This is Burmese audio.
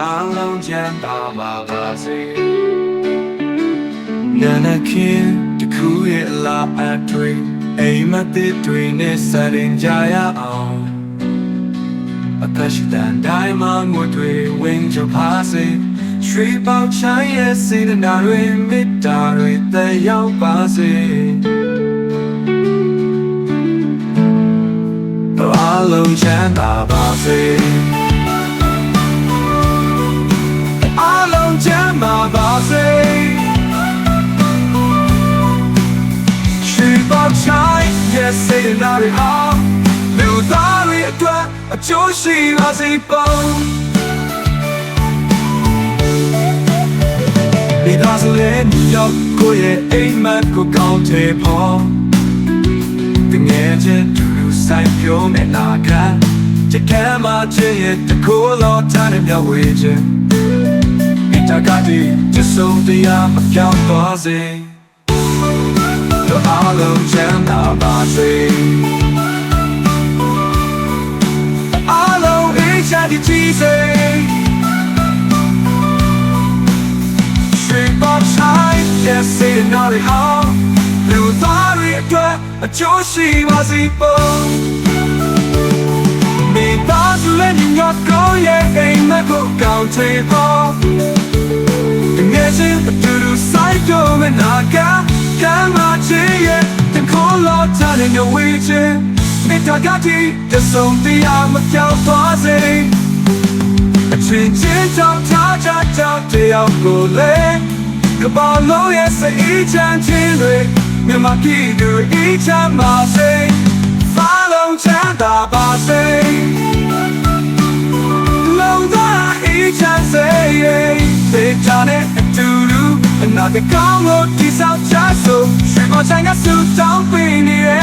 အားလုံးချမ်းသာပါပါစေနာနာခင်တခုရဲ့အလားအတွေ့အိမ်မက်တွေနဲ့စရင်ကြရအောင်အသက်ရှိတဲ့တိုင်းမှာငွေတွေဝင်ကြပါစေရွှေပေါချမ်းရဲ့စေတနာတွေမေတ္တာတွေသက်ရောက်ပါစေ ပေါချမ်းရဲ့စေတနာတွေအားလူသားတွေအတွက်အကျိုးရှိပါစေပုံဒီသားစုရဲ့ညရောက်ကိုရဲ့အိမ်မက်ကိုကောင်းတယ်ဖို့တငယ်ချင်းတူလူဆိုင်ပြုံးနေနာကချစ်ခဲမှချစ်ရဲ့တကိုယ်လောထားတဲ့မြောက်ဝေးခြင်းမိတကတိချစ်ဆုံး တရားမပြောင်းသွားစေတို့အားလုံးချမ်းသာပါစေအားလုံးအေးချမ်းတည်ကြည်စေရွှေပေါဆိုင်ရဲ့စေနာတွေဟောင်းလူသားတွေအတွက်အကျိုးရှိပါစေပုံမိသားစုလည်းညီညွတ်ကိုရဲ့အိမ်မက်ကိုကောင်းချေဖို့တငယ်ချင်းအတူတူစိုက်တော့မနာက ကမ်းမချေရဲ့တခေါ်လို့ထားတဲ့ဝေးချင်မိသားကတိတဆုံးတရားမပြောင်းသွားစေအချင်းချင်းကြောင့်ထားကြကြောင့်တယောက်ကိုလေကဘာလို့ရဲ့စိတ်ချမ်းချ ဆောင်ချဆိုရွှေမချိုင်ကဆူတောင်းပေးနေရလေ